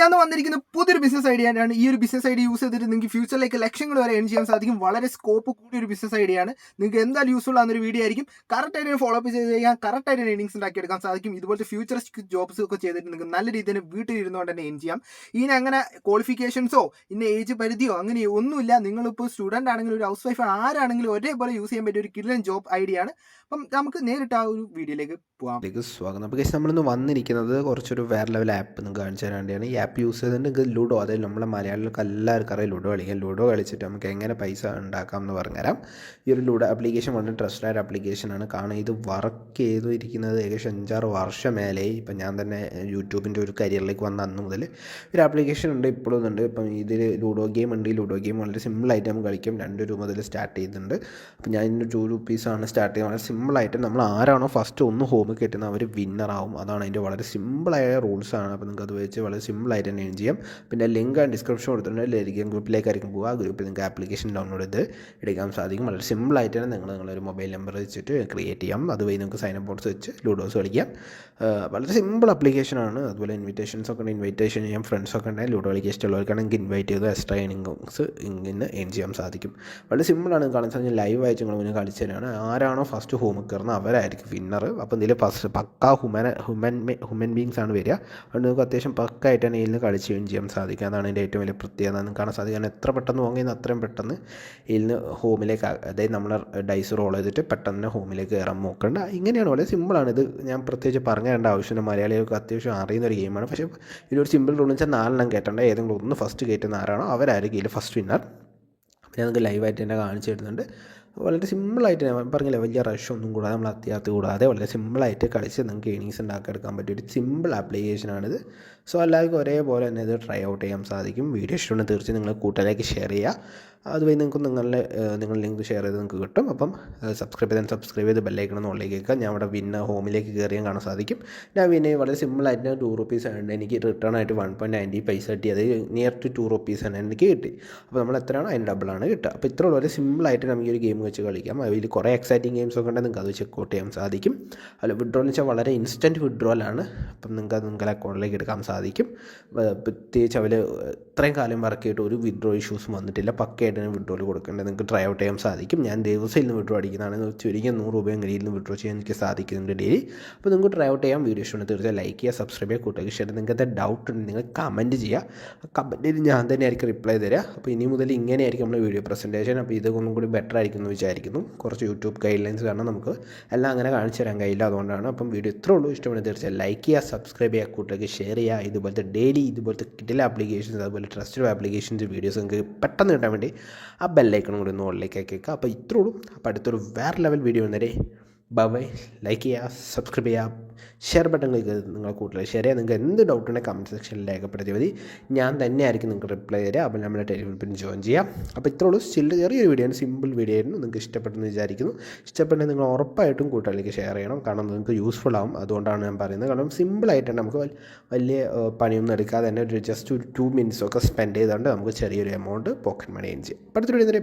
ഞാൻ വന്നിരിക്കുന്ന പുതിയൊരു ബിസിനസ് ഐഡിയ ആണ്. ഈ ഒരു ബിസിനസ് ഐഡിയ യൂസ് ചെയ്തിട്ട് നിങ്ങൾക്ക് ഫ്യൂച്ചറിലേക്ക് ലക്ഷങ്ങൾ വരെ ഏൺ ചെയ്യാൻ സാധിക്കും. വളരെ സ്കോപ്പ് കൂടിയ ഒരു ബിസിനസ് ഐഡിയ ആണ്. നിങ്ങൾക്ക് എന്തായാലും യൂസ്ഫുൾ ആകുന്ന വീഡിയോ ആയിരിക്കും. കറക്റ്റ് ആയിട്ട് ഫോളോ അപ്പ് ചെയ്ത് കഴിഞ്ഞാൽ കറക്റ്റ് ആയിട്ട് ഏണിങ്സ് ഉണ്ടാക്കിയെടുക്കാൻ സാധിക്കും. ഇതുപോലത്തെ ഫ്യൂച്ചർ ജോബ്സ് ഒക്കെ ചെയ്തിട്ട് നിങ്ങൾക്ക് നല്ല രീതിയിൽ വീട്ടിൽ ഇരുന്നുകൊണ്ട് തന്നെ ഏൺ ചെയ്യാം. ഇനി അങ്ങനെ ക്വാളിഫിക്കേഷൻസോ ഇന്ന ഏജ് പരിധിയോ അങ്ങനെ ഒന്നുമില്ല. നിങ്ങളിപ്പോൾ സ്റ്റുഡന്റ് ആണെങ്കിലും ഒരു ഹൗസ് വൈഫ് ആരാണെങ്കിലും ഒരേപോലെ യൂസ് ചെയ്യാൻ പറ്റിയ ഒരു കിഡൻ ജോബ് ഐഡിയ ആണ്. അപ്പം നമുക്ക് നേരിട്ട് ആ ഒരു വീഡിയോയിലേക്ക് പോകാം സ്വാഗതം. അപ്പോൾ നമ്മളിന്ന് വന്നിരിക്കുന്നത് കുറച്ചൊരു വേറെ ലെവൽ ആപ്പ് നിങ്ങൾക്ക് കാണിച്ചു തരാൻ ഈ ആപ്പ് യൂസ് ചെയ്തിട്ടുണ്ടെങ്കിൽ ലുഡോ അതായത് നമ്മളെ മലയാളികൾക്ക് എല്ലാവർക്കും അറിയാം ലുഡോ കളിക്കാം ലുഡോ കളിച്ചിട്ട് നമുക്ക് എങ്ങനെ പൈസ ഉണ്ടാക്കാം എന്ന് പറഞ്ഞുതരാം. ഈ ഒരു ലുഡോ ആപ്ലിക്കേഷൻ വളരെ ട്രസ്റ്റഡ് ആപ്ലിക്കേഷനാണ് കാരണം ഇത് വർക്ക് ചെയ്തിരിക്കുന്നത് ഏകദേശം അഞ്ചാറ് വർഷം മേലെ ഇപ്പം ഞാൻ തന്നെ യൂട്യൂബിന്റെ ഒരു കരിയറിലേക്ക് വന്ന അന്ന് മുതൽ ഒരു ആപ്ലിക്കേഷൻ ഉണ്ട് ഇപ്പോഴും ഉണ്ട്. ഇപ്പം ഇതിൽ ലുഡോ ഗെയിം ഉണ്ട്. ഈ ലുഡോ ഗെയിം വളരെ സിമ്പിളായിട്ട് നമുക്ക് കളിക്കും. രണ്ട് രൂപ മുതൽ സ്റ്റാർട്ട് ചെയ്യുന്നുണ്ട് അപ്പം ഞാൻ ഇതിന്റെ ടു റുപ്പീസാണ് സ്റ്റാർട്ട് ചെയ്യുന്നത് വളരെ സിമ്പിളായിട്ട് നമ്മൾ ആരാണോ ഫസ്റ്റ് ഒന്ന് ഹോമിൽ കിട്ടുന്നത് അവർ വിന്നറാവും അതാണ് അതിന്റെ വളരെ സിമ്പിളായ റൂൾസാണ് അപ്പോൾ നിങ്ങൾക്ക് അത് വെച്ച് വളരെ സിമ്പിളായിട്ട് തന്നെ ചെയ്യാം. പിന്നെ ലിങ്ക് ആൻഡ് ഡിസ്ക്രിപ്ഷൻ കൊടുത്തിട്ടുണ്ട്. ലെരിക്കൻ ഗ്രൂപ്പിലേക്കായിരിക്കും പോകുക ആ ഗ്രൂപ്പിൽ നിങ്ങൾക്ക് ആപ്ലിക്കേഷൻ ഡൗൺലോഡ് ചെയ്ത് എടുക്കാൻ സാധിക്കും. വളരെ സിമ്പിളായിട്ട് തന്നെ നിങ്ങൾ നിങ്ങളൊരു മൊബൈൽ നമ്പർ വെച്ചിട്ട് ക്രിയേറ്റ് ചെയ്യാം. അതുവഴി നിങ്ങൾക്ക് അപ്പ് ബോർഡ്സ് വെച്ച് ലൂഡോസ് കളിക്കാം. വളരെ സിമ്പിൾ ആപ്ലിക്കേഷനാണ് അതുപോലെ ഇൻവിറ്റേഷൻസ് ഒക്കെ ഇൻവിറ്റേഷൻ ചെയ്യാം ഫ്രണ്ട്സ് ഒക്കെ ഉണ്ടെങ്കിൽ ലൂഡോ കളിക്കാൻ ഇഷ്ടമുള്ളവർക്കാണെങ്കിൽ ഇൻവൈറ്റ് ചെയ്ത് എക്സ്ട്രാ ഏണിങ്സ് ഇങ്ങനെ ഏൺ ചെയ്യാൻ സാധിക്കും. വളരെ സിമ്പിളാണ് കാണാൻ സാധിക്കും ലൈവ് ആയിട്ട് നിങ്ങൾ മുന്നേ കളിച്ചു തരാണ് ആരാണോ ഫസ്റ്റ് ഹോമിൽ കയറുന്നത് അവരായിരിക്കും വിന്നർ അപ്പോൾ ഇതിൽ ഫസ്റ്റ് പക്ക ഹ്യൂമൻ ഹ്യൂമൻ ഹ്യൂമൻ ബീങ്സ് ആണ് വരിക. അതുകൊണ്ട് നിങ്ങൾക്ക് അത്യാവശ്യം പക്കായിട്ട് തന്നെ ഇതിൽ കളിച്ച് ഏൺ ചെയ്യാൻ സാധിക്കുക അതാണ് എന്റെ ഏറ്റവും വലിയ പ്രത്യേകത. എന്ന് കാണാൻ സാധിക്കും. കാരണം എത്ര പെട്ടെന്ന് പോകുന്ന അത്രയും പെട്ടെന്ന് ഇതിൽ നിന്ന് ഹോമിലേക്ക് അതായത് നമ്മൾ ഡൈസ് റോൾ ചെയ്തിട്ട് പെട്ടെന്ന് ഹോമിലേക്ക് കയറാൻ നോക്കേണ്ട. ഇങ്ങനെയാണ് വളരെ സിമ്പിളാണ് ഇത് ഞാൻ പ്രത്യേകിച്ച് പറഞ്ഞു തരേണ്ട ആവശ്യമില്ല. മലയാളികൾക്ക് അത്യാവശ്യം അറിയുന്ന ഒരു ഗെയിമാണ് പക്ഷേ ഇതിലൊരു സിമ്പിൾ റൂൾ എന്ന് വെച്ചാൽ നാലെണ്ണം കയറ്റേണ്ട ഏതെങ്കിലും ഒന്ന് ഫസ്റ്റ് കയറ്റുന്ന ആരാണോ അവരായിരിക്കും ഇതിൽ ഫസ്റ്റ് വിന്നർ പിന്നെ നമുക്ക് ലൈവായിട്ട് തന്നെ കാണിച്ചു തരുന്നുണ്ട്. വളരെ സിമ്പിളായിട്ട് ഞാൻ പറഞ്ഞില്ലേ വലിയ റഷ് ഒന്നും കൂടാതെ നമ്മൾ അത്യാത്ത് കൂടാതെ വളരെ സിമ്പിളായിട്ട് കളിച്ച് നിങ്ങൾക്ക് ഏണിങ്സ് ഉണ്ടാക്കിയെടുക്കാൻ പറ്റിയ ഒരു സിമ്പിൾ ആപ്ലിക്കേഷനാണിത് സോ എല്ലാവർക്കും ഒരേപോലെ തന്നെ ഇത് ട്രൈ ഔട്ട് ചെയ്യാൻ സാധിക്കും. വീഡിയോ ഇഷ്ടമുണ്ടെങ്കിൽ തീർച്ചയായും നിങ്ങൾ കൂട്ടുകാരിലേക്ക് ഷെയർ ചെയ്യുക. അതുവഴി നിങ്ങൾക്ക് നിങ്ങളുടെ നിങ്ങൾ ലിങ്ക് ഷെയർ ചെയ്ത് നിങ്ങൾക്ക് കിട്ടും. അപ്പം സബ്സ്ക്രൈബ് ചെയ്താൽ സബ്സ്ക്രൈബ് ചെയ്ത് ബെല്ലൈക്കണം എന്നുള്ളിലേക്ക് കേൾക്കുക ഞാൻ അവിടെ വിന്ന ഹോമിലേക്ക് കയറിയാൻ കാണാൻ സാധിക്കും. ഞാൻ വിന്നെ വളരെ സിമ്പിളായിട്ട് ടു റുപ്പീസ് ആണ് എനിക്ക് റിട്ടേൺ ആയിട്ട് വൺ പോയിന്റ് നയന്റി പൈസ കിട്ടി. അത് നിയർ ടു ടു റുപ്പീസ് ആണ് എനിക്ക് കിട്ടി. അപ്പോൾ നമ്മൾ എത്രയാണോ അതിന് ഡബിളാണ് കിട്ടുക. അപ്പോൾ ഇത്ര വളരെ സിമ്പിളായിട്ട് നമുക്ക് ഈ ഒരു ഗെയിം വെച്ച് കളിക്കാം. അതിൽ കുറേ എക്സൈറ്റിംഗ് ഗെയിംസ് ഒക്കെ ഉണ്ടെങ്കിൽ നിങ്ങൾക്ക് അത് ചെക്കൗട്ട് ചെയ്യാൻ സാധിക്കും. അല്ല വിഡ്രോ എന്ന് വെച്ചാൽ വളരെ ഇൻസ്റ്റന്റ് വിഡ്രോലാണ് അപ്പം നിങ്ങൾക്ക് അത് നിങ്ങളുടെ അക്കൗണ്ടിലേക്ക് എടുക്കാൻ സാധിക്കും. പ്രത്യേകിച്ച് അവർ ഇത്രയും കാലം വർക്ക് ചെയ്തിട്ട് ഒരു വിഡ്രോ ഇഷ്യൂസും വന്നിട്ടില്ല. പക്കയായിട്ട് തന്നെ വിഡ്രോയിൽ കൊടുക്കേണ്ടത് നിങ്ങൾക്ക് ട്രൈ ഔട്ട് ചെയ്യാൻ സാധിക്കും. ഞാൻ ദിവസം ഇന്ന് വിഡ്രോ അടിക്കുന്നതാണ്. ചുരുങ്ങിയ നൂറ് രൂപ കയ്യിൽ നിന്ന് വിഡ്രോ ചെയ്യാൻ എനിക്ക് സാധിക്കുന്നുണ്ട് ഡെയിലി അപ്പോൾ നിങ്ങൾക്ക് ട്രൈ ഔട്ട് ചെയ്യാം. വീഡിയോ ഇഷ്ടമാണ് തീർച്ചയായും ലൈക്ക് ചെയ്യുക സബ്സ്ക്രൈബ് ചെയ്യുക കൂട്ടുക ഷെയർ നിങ്ങൾക്ക് ഡൗട്ട് ഉണ്ടെങ്കിൽ നിങ്ങൾ കമന്റ് ചെയ്യുക. കമന്റിൽ ഞാൻ തന്നെ ആയിരിക്കും റിപ്ലൈ തരിക. അപ്പോൾ ഇനി മുതൽ ഇങ്ങനെയായിരിക്കും നമ്മുടെ വീഡിയോ പ്രസന്റേഷൻ അപ്പോൾ ഇത് ഒന്നും കൂടി ബെറ്റർ ആയിരിക്കും എന്ന് വിചാരിക്കുന്നു. കുറച്ച് യൂട്യൂബ് ഗൈഡ് ലൈൻസ് കാരണം നമുക്ക് എല്ലാം അങ്ങനെ കാണിച്ചു തരാൻ കഴിയില്ല അതുകൊണ്ടാണ്. അപ്പം വീഡിയോ ഇത്രേ ഉള്ളൂ. ഇഷ്ടമാണ് തീർച്ചയായും ലൈക്ക് ചെയ്യുക സബ്സ്ക്രൈബ് ചെയ്യുക കൂട്ടർക്ക് ഷെയർ ചെയ്യുക. ഇതുപോലത്തെ ഡെയിലി ഇതുപോലത്തെ കിട്ടില്ല ആപ്ലിക്കേഷൻസ് അതുപോലെ ട്രസ്റ്റഡ് ആപ്ലിക്കേഷൻസ് വീഡിയോസ് നിങ്ങൾക്ക് പെട്ടെന്ന് കിട്ടാൻ വേണ്ടി ആ ബെല്ലൈക്കണം കൂടി ഒന്ന് ഓളിലേക്ക് ആക്കിയേക്കുക അപ്പോൾ ഇത്രേ ഉള്ളൂ. അപ്പോൾ അടുത്തൊരു വേറെ ലെവൽ വീഡിയോ വന്നേരെ ബൈ ലൈക്ക് ചെയ്യുക സബ്സ്ക്രൈബ് ചെയ്യുക. ഷെയർ ബട്ടൺ ക്ലിക്ക് ചെയ്ത് നിങ്ങൾ കൂടുതൽ ഷെയർ ചെയ്യുക നിങ്ങൾക്ക് എന്ത് ഡൗട്ട് ഉണ്ടെങ്കിൽ കമന്റ് സെക്ഷനിൽ രേഖപ്പെടുത്തിയാൽ മതി. ഞാൻ തന്നെ ആയിരിക്കും നിങ്ങൾക്ക് റിപ്ലൈ തരിക. അപ്പോൾ നമ്മുടെ ടെലിഗ്രാമിൽ ജോയിൻ ചെയ്യാം. അപ്പോൾ ഇത്രേ ഉള്ളൂ. സ്റ്റിൽ ചെറിയൊരു വീഡിയോ ആണ്. സിമ്പിൾ വീഡിയോ ആയിരുന്നു. നിങ്ങൾക്ക് ഇഷ്ടപ്പെട്ടെന്ന് വിചാരിക്കുന്നു. ഇഷ്ടപ്പെട്ടെങ്കിൽ നിങ്ങൾ ഉറപ്പായിട്ടും കൂട്ടുകാരിലേക്ക് ഷെയർ ചെയ്യണം. കാരണം നിങ്ങൾക്ക് യൂസ്ഫുൾ ആവും. അതുകൊണ്ടാണ് ഞാൻ പറയുന്നത്. കാരണം സിമ്പിളായിട്ടാണ് നമുക്ക് വലിയ പണിയൊന്നും എടുക്കാതെ തന്നെ ഒരു ജസ്റ്റ് ഒരു ടു മിനിറ്റ്സ് ഒക്കെ സ്പെൻഡ് ചെയ്തുകൊണ്ട് നമുക്ക് ചെറിയൊരു എമൗണ്ട് പോക്കറ്റ് മണി ചെയ്യാം. അപ്പോൾ അടുത്തൊരു വീഡിയോ